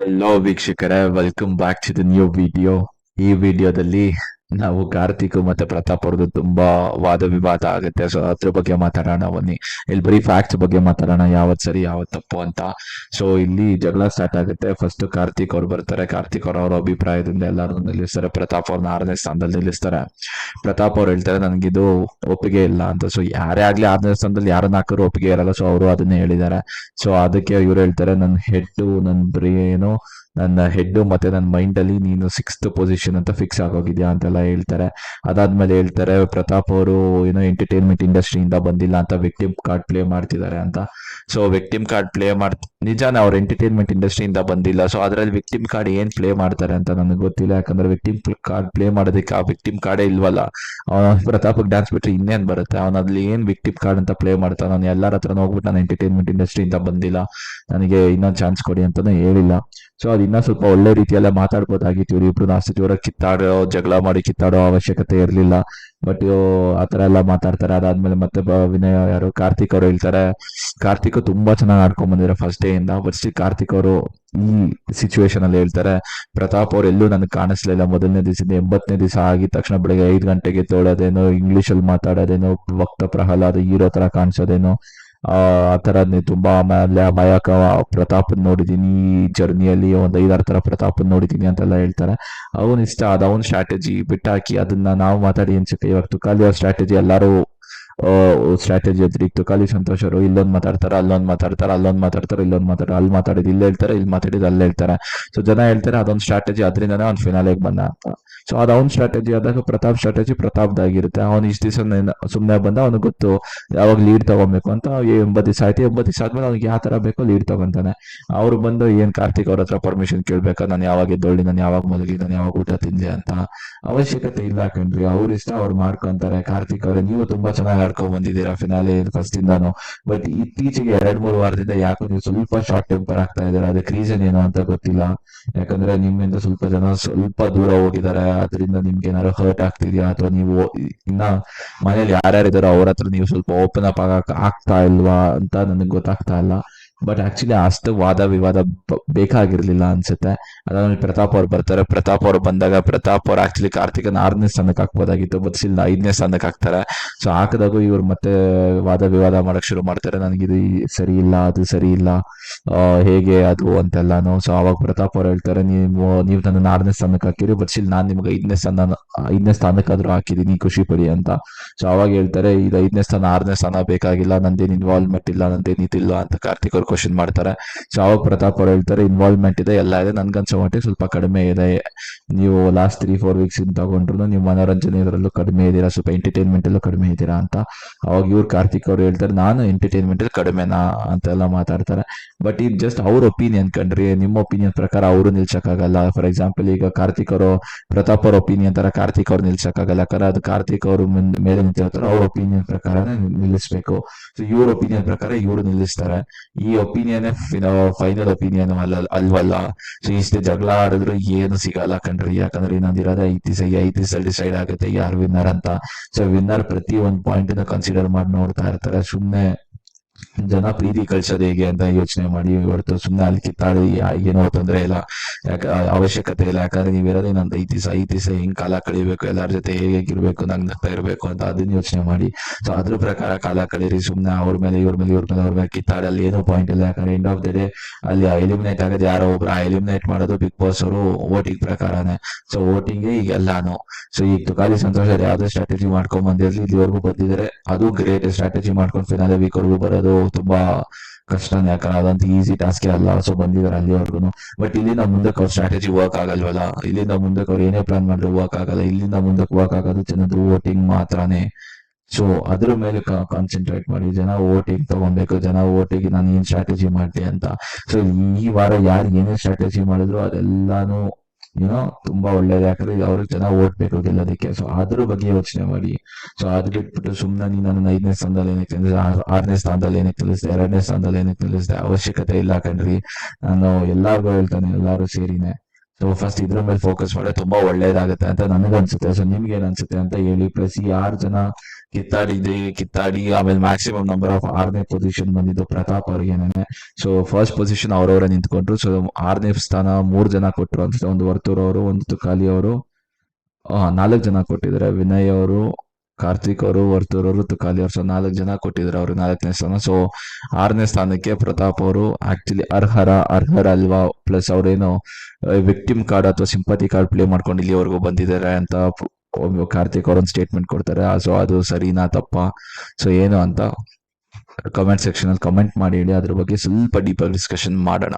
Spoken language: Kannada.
ಹಲೋ ವೀಕ್ಷಕರೇ welcome back to the new video ಈ ವಿಡಿಯೋದಲ್ಲಿ ನಾವು ಕಾರ್ತಿಕ್ ಮತ್ತೆ ಪ್ರತಾಪ್ ಅವ್ರದ್ದು ತುಂಬಾ ವಾದ ವಿವಾದ ಆಗುತ್ತೆ. ಸೊ ಅದ್ರ ಬಗ್ಗೆ ಮಾತಾಡೋಣ, ಬನ್ನಿ. ಇಲ್ಲಿ ಬರೀ ಫ್ಯಾಕ್ಟ್ಸ್ ಬಗ್ಗೆ ಮಾತಾಡೋಣ. ಯಾವತ್ ಸರಿ ಯಾವತ್ ತಪ್ಪು ಅಂತ. ಸೊ ಇಲ್ಲಿ ಜಗಳ ಸ್ಟಾರ್ಟ್ ಆಗುತ್ತೆ. ಫಸ್ಟ್ ಕಾರ್ತಿಕ್ ಅವ್ರು ಬರ್ತಾರೆ. ಕಾರ್ತಿಕ್ ಅವ್ರ ಅವ್ರ ಅಭಿಪ್ರಾಯದಿಂದ ಎಲ್ಲರೂ ನಿಲ್ಲಿಸ್ತಾರೆ. ಪ್ರತಾಪ್ ಅವ್ರನ್ನ ಆರನೇ ಸ್ಥಾನದಲ್ಲಿ ನಿಲ್ಲಿಸ್ತಾರೆ. ಪ್ರತಾಪ್ ಅವ್ರು ಹೇಳ್ತಾರೆ, ನನಗಿದು ಒಪ್ಪಿಗೆ ಇಲ್ಲ ಅಂತ. ಸೊ ಯಾರೇ ಆಗ್ಲಿ ಆರನೇ ಸ್ಥಾನದಲ್ಲಿ ಯಾರನ್ನ ಹಾಕರು ಒಪ್ಪಿಗೆ ಇರಲ್ಲ. ಸೊ ಅವರು ಅದನ್ನೇ ಹೇಳಿದ್ದಾರೆ. ಸೊ ಅದಕ್ಕೆ ಇವ್ರು ಹೇಳ್ತಾರೆ ನನ್ನ ಹೆಡ್ ನನ್ನ ಬ್ರೇನು ನನ್ನ ಹೆಡ್ ಮತ್ತೆ ನನ್ನ ಮೈಂಡ್ ಅಲ್ಲಿ ನೀನು ಸಿಕ್ಸ್ತ್ ಪೊಸಿಷನ್ ಅಂತ ಫಿಕ್ಸ್ ಆಗೋಗಿದ್ಯಾ ಅಂತೆಲ್ಲ ಹೇಳ್ತಾರೆ. ಅದಾದ್ಮೇಲೆ ಹೇಳ್ತಾರೆ, ಪ್ರತಾಪ್ ಅವರು ಏನೋ ಎಂಟರ್ಟೈನ್ಮೆಂಟ್ ಇಂಡಸ್ಟ್ರಿಯಿಂದ ಬಂದಿಲ್ಲ ಅಂತ ವಿಕ್ಟಿಮ್ ಕಾರ್ಡ್ ಪ್ಲೇ ಮಾಡ್ತಿದ್ದಾರೆ ಅಂತ. ಸೊ ವಿಕ್ಟಿಮ್ ಕಾರ್ಡ್ ಪ್ಲೇ ಮಾಡ್, ನಿಜಾನೇ ಅವ್ರು ಎಂಟರ್ಟೈನ್ಮೆಂಟ್ ಇಂಡಸ್ಟ್ರಿಯಿಂದ ಬಂದಿಲ್ಲ. ಸೊ ಅದ್ರಲ್ಲಿ ವಿಕ್ಟಿಮ್ ಕಾರ್ಡ್ ಏನ್ ಪ್ಲೇ ಮಾಡ್ತಾರೆ ಅಂತ ನನಗೆ ಗೊತ್ತಿಲ್ಲ. ಯಾಕಂದ್ರೆ ವಿಕ್ಟಿಮ್ ಕಾರ್ಡ್ ಪ್ಲೇ ಮಾಡೋದಕ್ಕೆ ಆ ವಿಕ್ಟಿಮ್ ಕಾರ್ಡೇ ಇಲ್ವಲ್ಲ. ಅವನ ಪ್ರತಾಪ್ ಡ್ಯಾನ್ಸ್ ಬಿಟ್ರೆ ಇನ್ನೇನ್ ಬರುತ್ತೆ? ಅವ್ನ ಅಲ್ಲಿ ಏನ್ ವಿಕ್ಟಿಮ್ ಕಾರ್ಡ್ ಅಂತ ಪ್ಲೇ ಮಾಡ್ತಾನೆ? ನಾನು ಎಲ್ಲರ ಹತ್ರ ಹೋಗ್ಬಿಟ್ಟು ನಾನು ಎಂಟರ್ಟೈನ್ಮೆಂಟ್ ಇಂಡಸ್ಟ್ರಿಯಿಂದ ಬಂದಿಲ್ಲ. ನನಗೆ ಇನ್ನೊಂದು ಚಾನ್ಸ್ ಕೊಡಿ ಅಂತಾನೆ ಹೇಳಿಲ್ಲ. ಸೊ ಅದು ಇನ್ನೂ ಸ್ವಲ್ಪ ಒಳ್ಳೆ ರೀತಿಯಲ್ಲೇ ಮಾತಾಡ್ಬೋದಾಗಿತ್ತು. ಇವ್ರು ಇಬ್ರು ನಾಸ್ತಿ ಜೋರಾಗಿ ಕಿತ್ತಾಡೋ, ಜಗಳ ಮಾಡಿ ಕಿತ್ತಾಡೋ ಅವಶ್ಯಕತೆ ಇರಲಿಲ್ಲ. ಬಟ್ ಆತರ ಎಲ್ಲ ಮಾತಾಡ್ತಾರೆ. ಅದಾದ್ಮೇಲೆ ಮತ್ತೆ ವಿನಯ ಯಾರು, ಕಾರ್ತಿಕ್ ಅವರು ಹೇಳ್ತಾರೆ, ಕಾರ್ತಿಕ್ ತುಂಬಾ ಚೆನ್ನಾಗಿ ಆಡ್ಕೊಂಡ್ ಬಂದಿದ್ದಾರೆ ಫಸ್ಟ್ ಡೇ ಇಂದ. ಬಟ್ ಕಾರ್ತಿಕ್ ಅವರು ಈ ಸಿಚುವೇಶನ್ ಅಲ್ಲಿ ಹೇಳ್ತಾರೆ, ಪ್ರತಾಪ್ ಅವ್ರು ಎಲ್ಲೂ ನನಗೆ ಕಾಣಿಸ್ಲಿಲ್ಲ ಮೊದಲನೇ ದಿವಸದಿಂದ ಎಂಬತ್ತನೇ ದಿವಸ ಆಗಿದ ತಕ್ಷಣ ಬೆಳಗ್ಗೆ ಐದು ಗಂಟೆಗೆ ತೋಳೋದೇನೋ ಇಂಗ್ಲಿಷ್ ಅಲ್ಲಿ ಮಾತಾಡೋದೇನೋ ಭಕ್ತ ಪ್ರಹ್ಲಾದ ಹೀರೋ ತರ ಕಾಣಿಸೋದೇನೋ ಆ ಥರನೇ ತುಂಬಾ ಆಮೇಲೆ ಮಯಕ ಪ್ರತಾಪ್ ನೋಡಿದೀನಿ ಈ ಜರ್ನಿಯಲ್ಲಿ ಒಂದ್ ಐದಾರು ತರ ಪ್ರತಾಪ್ ನೋಡಿದೀನಿ ಅಂತೆಲ್ಲ ಹೇಳ್ತಾರೆ. ಅವನ್ ಇಷ್ಟ ಅದ ಅವನ್ ಸ್ಟ್ರಾಟಜಿ ಬಿಟ್ಟಾಕಿ ಅದನ್ನ ನಾವು ಮಾತಾಡಿ ಅನ್ಸುತ್ತೆ ಇವಾಗ ತುಕಾಲಿ ಅವ್ರ ಸ್ಟ್ರಾಟಜಿ ಎಲ್ಲಾರು ಸ್ಟ್ರಾಟಜಿ ಅತಿರಿಕ್ತ ಖಾಲಿ ಸಂತೋಷ್ ಅವರು ಇಲ್ಲೊಂದ್ ಮಾತಾಡ್ತಾರೆ, ಅಲ್ಲೊಂದು ಮಾತಾಡ್ತಾರೆ ಅಲ್ಲೊಂದು ಮಾತಾಡ್ತಾರೆ, ಇಲ್ಲೊಂದ್ ಮಾತಾಡ್ತಾರೆ, ಅಲ್ಲಿ ಮಾತಾಡಿದ್, ಇಲ್ಲಿ ಹೇಳ್ತಾರೆ ಇಲ್ಲಿ ಮಾತಾಡಿದ್, ಅಲ್ಲೇ ಹೇಳ್ತಾರೆ ಸೊ ಜನ ಹೇಳ್ತಾರೆ, ಅದೊಂದು ಸ್ಟ್ರಾಟಜಿ ಅದರಿಂದನೇ ಅವ್ನು ಫಿನಾಲೆಗೆ ಬಂದ ಅಂತ. ಸೊ ಅದು ಅವ್ನ ಸ್ಟ್ರಾಟಜಿ ಆದಾಗ ಪ್ರತಾಪ್ ಸ್ಟ್ರಾಟಜಿ ಪ್ರತಾಪ್ದಾಗಿರುತ್ತೆ ಅವ್ನು ಇಷ್ಟು ದಿವಸ ಸುಮ್ಮನೆ ಬಂದ, ಅವ್ನಿಗೆ ಗೊತ್ತು ಯಾವಾಗ ಲೀಡ್ ತಗೊಬೇಕು ಅಂತ. ಎಂಬತ್ತು ದಿವಸ ಆಯ್ತು ಎಂಬತ್ತು ದಿವಸ ಆದ್ಮೇಲೆ ಅವ್ನಿಗೆ ಯಾವ ತರ ಬೇಕೋ ಲೀಡ್ ತಗೊಂತಾನೆ. ಅವ್ರು ಬಂದು, ಏನ್ ಕಾರ್ತಿಕ್ ಅವ್ರ ಹತ್ರ ಪರ್ಮಿಷನ್ ಕೇಳ್ಬೇಕಾ? ನಾನು ಯಾವಾಗ ಎದ್ದೊಳ್ಳಿ, ನಾನು ಯಾವಾಗ ಮಲಗಿ, ನಾನು ಯಾವಾಗ ಊಟ ತಿಂದೆ? ಅಂತ. ಅವಶ್ಯಕತೆ ಇಲ್ಲ ಕಣ್ರಿ. ಅವ್ರ ಇಷ್ಟ, ಅವ್ರು ಮಾಡ್ಕೊಂತಾರೆ. ಕಾರ್ತಿಕ್ ಅವ್ರೆ, ನೀವು ತುಂಬಾ ಚೆನ್ನಾಗಿ ಬಂದಿದ್ದೀರಾ ಫಿನಾಲೆ ಫಸ್ಟ್ ಇಂದಾನು? ಬಟ್ ಇತ್ತೀಚೆಗೆ ಎರಡ್, ಮೂರು ವಾರದಿಂದ ಯಾಕೋ ನೀವು ಸ್ವಲ್ಪ ಶಾರ್ಟ್ ಟೆಂಪರ್ ಆಗ್ತಾ ಇದ್ದೀರಾ? ಅದಕ್ಕೆ ರೀಸನ್ ಏನು ಅಂತ ಗೊತ್ತಿಲ್ಲ. ಯಾಕಂದ್ರೆ ನಿಮ್ಮಿಂದ ಸ್ವಲ್ಪ ಜನ ಸ್ವಲ್ಪ ದೂರ ಹೋಗಿದ್ದಾರೆ. ಅದರಿಂದ ನಿಮ್ಗೆ ಏನಾದ್ರು ಹರ್ಟ್ ಆಗ್ತಿದ್ಯಾ? ಅಥವಾ ನೀವು ಇನ್ನ ಮನೇಲಿ ಯಾರ್ಯಾರಿದಾರೋ ಅವ್ರ ಹತ್ರ ನೀವು ಸ್ವಲ್ಪ ಓಪನ್ ಅಪ್ ಆಗಕ್ ಆಗ್ತಾ ಇಲ್ವಾ ಅಂತ ನನಗೆ ಗೊತ್ತಾಗ್ತಾ ಇಲ್ಲ. ಬಟ್ ಆಕ್ಚುಲಿ ಅಷ್ಟು ವಾದ ವಿವಾದ ಬೇಕಾಗಿರ್ಲಿಲ್ಲ ಅನ್ಸುತ್ತೆ. ಅದಾದ್ಮೇಲೆ ಪ್ರತಾಪ್ ಅವ್ರು ಬರ್ತಾರೆ. ಪ್ರತಾಪ್ ಅವ್ರು ಬಂದಾಗ ಪ್ರತಾಪ್ ಅವ್ರು ಆಕ್ಚುಲಿ ಕಾರ್ತಿಕನ ಆರನೇ ಸ್ಥಾನಕ್ಕೆ ಹಾಕ್ಬೋದಾಗಿತ್ತು. ಇಲ್ಲ ಐದನೇ ಸ್ಥಾನಕ್ಕೆ ಹಾಕ್ತಾರೆ. ಸೊ ಹಾಕಿದಾಗೂ ಇವ್ರು ಮತ್ತೆ ವಾದ ವಿವಾದ ಮಾಡಕ್ ಶುರು ಮಾಡ್ತಾರೆ. ನನಗಿದು ಸರಿ ಇಲ್ಲ, ಅದು ಸರಿ ಇಲ್ಲ. ಹೇಗೆ ಅದು ಅಂತೆಲ್ಲಾನು? ಸೊ ಅವಾಗ ಪ್ರತಾಪ್ ಅವ್ರು ಹೇಳ್ತಾರೆ, ನೀವು ನೀವು ನನ್ನ ಆರನೇ ಸ್ಥಾನಕ್ಕೆ ಹಾಕಿರಿ. ಬಟ್ ಸ್ಟಿಲ್ ನಾನು ನಿಮ್ಗೆ ಐದನೇ ಸ್ಥಾನ ಐದನೇ ಸ್ಥಾನಕ್ಕಾದ್ರೂ ಹಾಕಿದೀನಿ ಖುಷಿ ಪಡಿ ಅಂತ. ಸೊ ಅವಾಗ ಹೇಳ್ತಾರೆ, ಇದು ಐದನೇ ಸ್ಥಾನ, ಆರನೇ ಸ್ಥಾನ ಬೇಕಾಗಿಲ್ಲ. ನಂದೇನು ಇನ್ವಾಲ್ವ್ಮೆಂಟ್ ಇಲ್ಲ. ನಂದೇನಿದಿಲ್ಲ ಅಂತ ಕಾರ್ತಿಕ್ ಅವ್ರು ಕ್ವಶನ್ ಮಾಡ್ತಾರೆ. ಸೊ ಅವಾಗ ಪ್ರತಾಪ್ ಅವ್ರು ಹೇಳ್ತಾರೆ ಇನ್ವಾಲ್ವ್ಮೆಂಟ್ ಇದೆ, ಎಲ್ಲ ಇದೆ. ನನ್ಗನ್ಸೋ ಮಟ್ಟಿಗೆ ಸ್ವಲ್ಪ ಕಡಿಮೆ ಇದೆ. ನೀವು ಲಾಸ್ಟ್ ತ್ರೀ ಫೋರ್ ವೀಕ್ಸ್ ಇಂದ ತಗೊಂಡ್ರು ನೀವು ಮನೋರಂಜನೆ ಇದರಲ್ಲೂ ಕಡಿಮೆ ಇದ್ದೀರಾ, ಸ್ವಲ್ಪ ಎಂಟರ್ಟೈನ್ಮೆಂಟ್ ಅಲ್ಲೂ ಕಡಿಮೆ ಇದ್ದೀರಾ ಅಂತ. ಅವಾಗ ಇವ್ರು ಕಾರ್ತಿಕ್ ಅವ್ರು ಹೇಳ್ತಾರೆ, ನಾನು ಎಂಟರ್ಟೈನ್ಮೆಂಟ್ ಅಲ್ಲಿ ಕಡಿಮೆನಾ? ಅಂತೆಲ್ಲ ಮಾತಾಡ್ತಾರೆ. ಬಟ್ ಇದು ಜಸ್ಟ್ ಅವ್ರ ಒಪಿನಿಯನ್ ಕಣ್ರಿ ನಿಮ್ಮ ಒಪಿನಿಯನ್ ಪ್ರಕಾರ ಅವರು ನಿಲ್ಸಕ್ಕಾಗಲ್ಲ. ಫಾರ್ ಎಕ್ಸಾಂಪಲ್ ಈಗ ಕಾರ್ತಿಕ್ ಅವರು, ಪ್ರತಾಪ್ ಅವ್ರ ಒಪಿನಿಯನ್ ತರ ಕಾರ್ತಿಕ್ ಅವ್ರು ನಿಲ್ಸಕ್ಕಾಗಲ್ಲ. ಯಾಕಂದ್ರೆ ಅದು ಕಾರ್ತಿಕ್ ಅವರು ಮೇಲೆ ನಿಂತಿರ್ತಾರೆ ಅವ್ರ ಒಪಿನಿಯನ್ ಪ್ರಕಾರನೇ ನಿಲ್ಲಿಸ್ಬೇಕು. ಸೊ ಇವ್ರ ಒಪಿನಿಯನ್ ಪ್ರಕಾರ ಇವರು ನಿಲ್ಲಿಸ್ತಾರೆ. ಈ ಒಪಿನಿಯನ್ ಫೈನಲ್ ಒಪಿನಿಯನ್ ಅಲ್ಲ ಅಲ್ವಲ್ಲ ಸೊ ಇಷ್ಟು ಜಗಳ ಆಡಿದ್ರು ಏನು ಸಿಗಲ್ಲ ಕಣ್ರಿ. ಯಾಕಂದ್ರೆ ಇನ್ನೊಂದಿರೋದೇ ಐದು ದಿವಸ ಈ ದಿವಸ ಡಿಸೈಡ್ ಆಗುತ್ತೆ ಯಾರು ವಿನ್ನರ್ ಅಂತ. ಸೊ ವಿನ್ನರ್ ಪ್ರತಿ ಒಂದು ಪಾಯಿಂಟ್ ಕನ್ಸಿಡರ್ ಮಾಡಿ ನೋಡ್ತಾ ಇರ್ತಾರೆ. ಸುಮ್ನೆ ಜನ ಪ್ರೀತಿ ಕಳ್ಸೋದು ಹೇಗೆ ಅಂತ ಯೋಚನೆ ಮಾಡಿ ಹೊರತು ಸುಮ್ಮನೆ ಅಲ್ಲಿ ಕಿತ್ತಾಡಿ ಏನೋ ತೊಂದರೆ ಇಲ್ಲ. ಯಾಕ ಅವಶ್ಯಕತೆ ಇಲ್ಲ. ಯಾಕಂದ್ರೆ ನೀವಿರೋದೇ ನಂದು. ಐದು ದಿವಸ ಹೆಂಗ್ ಕಾಲ ಕಳಿಬೇಕು, ಎಲ್ಲರ ಜೊತೆ ಹೇಗೆ ಇರ್ಬೇಕು ನಗ್ನಗ್ತಾ ಇರ್ಬೇಕು ಅಂತ ಅದನ್ನ ಯೋಚನೆ ಮಾಡಿ. ಸೊ ಅದ್ರ ಪ್ರಕಾರ ಕಾಲ ಕಳೀರಿ. ಸುಮ್ಮನೆ ಅವ್ರ ಮೇಲೆ, ಇವ್ರ ಮೇಲೆ ಇವ್ರ ಮೇಲೆ, ಅವ್ರ ಮೇಲೆ ಕಿತ್ತಾಡಿ, ಅಲ್ಲಿ ಏನೋ ಪಾಯಿಂಟ್ ಇಲ್ಲ. ಯಾಕಂದ್ರೆ ಎಂಡ್ ಆಫ್ ದ ಡೇ ಅಲ್ಲಿ ಎಲಿಮಿನೇಟ್ ಆಗೋದು ಯಾರೋ ಒಬ್ರು. ಆ ಎಲಿಮಿನೇಟ್ ಮಾಡೋದು ಬಿಗ್ ಬಾಸ್ ಅವರು ವೋಟಿಂಗ್ ಪ್ರಕಾರನೇ. ಸೊ ವೋಟಿಂಗ್ ಈಗ ಎಲ್ಲಾನು. ಸೊ ಈಗ ತುಕಾಲಿ ಸಂತೋಷ ಯಾವ್ದೇ ಸ್ಟ್ರಾಟಜಿ ಮಾಡ್ಕೊಂಡ್ ಬಂದಿರಲಿ, ಇಲ್ಲಿವರೆಗೂ ಬಂದಿದ್ದಾರೆ ಅದು ಗ್ರೇಟ್ ಸ್ಟ್ರಾಟಜಿ ಮಾಡ್ಕೊಂಡು ಫಿನಾಲೆ ವೀಕ್ವರೆಗೂ ಬರೋದು ತುಂಬಾ ಕಷ್ಟನೇ, ಯಾಕಂದ್ರೆ ಅದಂತ ಈಸಿ ಟಾಸ್ಕ್ ಅಲ್ಲ ಸೊ ಬಂದಿದ್ದಾರೆ ಅಲ್ಲಿವರೆಗೂ ಬಟ್ ಇಲ್ಲಿಂದ ಮುಂದಕ್ಕೆ ಅವ್ರ ಸ್ಟ್ರಾಟಜಿ ವರ್ಕ್ ಆಗಲ್ವಲ್ಲ? ಇಲ್ಲಿಂದ ಮುಂದಕ್ಕೆ ಅವ್ರು ಏನೇ ಪ್ಲಾನ್ ಮಾಡಿದ್ರು ವರ್ಕ್ ಆಗಲ್ಲ. ಇಲ್ಲಿಂದ ಮುಂದಕ್ಕೆ ವರ್ಕ್ ಆಗೋದು ಜನದ್ದು ವೋಟಿಂಗ್ ಮಾತ್ರನೇ. ಸೊ ಅದ್ರ ಮೇಲೆ ಕಾನ್ಸಂಟ್ರೇಟ್ ಮಾಡಿ. ಜನ ಓಟಿಗೆ ತಗೊಬೇಕು. ಜನ ಓಟಿಗೆ ನಾನು ಏನ್ ಸ್ಟ್ರಾಟಜಿ ಮಾಡ್ತೀನಿ ಅಂತ. ಸೊ ಈ ವಾರ ಯಾರು ಏನೇ ಸ್ಟ್ರಾಟಜಿ ಮಾಡಿದ್ರು ಅದೆಲ್ಲಾನು ಏನೋ ತುಂಬಾ ಒಳ್ಳೇದು. ಯಾಕಂದ್ರೆ ಅವ್ರಿಗೆ ಚೆನ್ನಾಗಿ ಓಟ್ ಬೇಕು ಗೆಲ್ಲೋದಕ್ಕೆ ಸೊ ಅದ್ರ ಬಗ್ಗೆ ಯೋಚನೆ ಮಾಡಿ. ಸೊ ಅದ್ ಬಿಟ್ಬಿಟ್ಟು ಸುಮ್ಮನೆ ನೀನು ನನ್ನ ಐದನೇ ಸ್ಥಾನದಲ್ಲಿ ಏನಕ್ಕೆ ಅಂದ್ರೆ ಆರ್- ಆರನೇ ಸ್ಥಾನದಲ್ಲಿ ಏನಕ್ಕೆ ನಿಲ್ಲಿಸಿದೆ ಎರಡನೇ ಸ್ಥಾನದಲ್ಲಿ ಏನಕ್ಕೆ ನಿಲ್ಲಿಸಿದೆ ಅವಶ್ಯಕತೆ ಇಲ್ಲ ಕಣ್ರಿ. ನಾನು ಎಲ್ಲಾರ್ಗು ಹೇಳ್ತಾನೆ, ಎಲ್ಲಾರು ಸೇರಿನೇ. ಸೊ ಫಸ್ಟ್ ಇದ್ರ ಮೇಲೆ ಫೋಕಸ್ ಮಾಡಿದ್ರೆ ತುಂಬಾ ಒಳ್ಳೇದಾಗುತ್ತೆ ಅಂತ ನನಗೆ ಅನ್ಸುತ್ತೆ ಸೊ ನಿಮ್ಗೆ ಏನ್ ಅಂತ ಹೇಳಿ ಪ್ಲಸ್ ಈ ಆರು ಜನ ಕಿತ್ತಾಡಿದ್ರಿ ಕಿತ್ತಾಡಿ ಆಮೇಲೆ ಮ್ಯಾಕ್ಸಿಮಮ್ ನಂಬರ್ ಆಫ್ ಆರನೇ ಪೊಸಿಷನ್ ಬಂದಿದ್ದು ಪ್ರತಾಪ್ ಅವ್ರಿಗೇನೆ ಸೊ ಫಸ್ಟ್ ಪೊಸಿಷನ್ ಅವ್ರವರೇ ನಿಂತ್ಕೊಂಡ್ರು. ಸೊ ಆರನೇ ಸ್ಥಾನ ಮೂರ್ ಜನ ಕೊಟ್ಟರು ಅನ್ಸುತ್ತೆ ಒಂದು ವರ್ತೂರ್ ಅವರು, ಒಂದು ತುಕಾಲಿ ಅವರು ನಾಲ್ಕು ಜನ ಕೊಟ್ಟಿದ್ದಾರೆ. ವಿನಯ್ ಅವರು ಕಾರ್ತಿಕ್ ಅವರು ವರ್ತೂರ್ ಅವರು ತುಕಾಲಿ ಅವರು ಸೊ ನಾಲ್ಕು ಜನ ಕೊಟ್ಟಿದ್ರು ಅವರು ನಾಲ್ಕನೇ ಸ್ಥಾನ. ಸೊ ಆರನೇ ಸ್ಥಾನಕ್ಕೆ ಪ್ರತಾಪ್ ಅವರು ಆಕ್ಚುಲಿ ಅರ್ಹರ ಅರ್ಹರ ಅಲ್ವಾ? ಪ್ಲಸ್ ಅವರೇನು ವಿಕ್ಟಿಮ್ ಕಾರ್ಡ್ ಅಥವಾ ಸಿಂಪತಿ ಕಾರ್ಡ್ ಪ್ಲೇ ಮಾಡ್ಕೊಂಡು ಇಲ್ಲಿವರೆಗೂ ಬಂದಿದ್ದಾರೆ ಅಂತ ಕಾರ್ತಿಕ್ ಅವರೊಂದು ಸ್ಟೇಟ್ಮೆಂಟ್ ಕೊಡ್ತಾರೆ. ಸೊ ಅದು ಸರಿನಾ ತಪ್ಪ? ಸೊ ಏನು ಅಂತ ಕಮೆಂಟ್ ಸೆಕ್ಷನ್ ಅಲ್ಲಿ ಕಮೆಂಟ್ ಮಾಡಿ ಹೇಳಿ. ಅದ್ರ ಬಗ್ಗೆ ಸ್ವಲ್ಪ ಡೀಪಾಗಿ ಡಿಸ್ಕಷನ್ ಮಾಡೋಣ.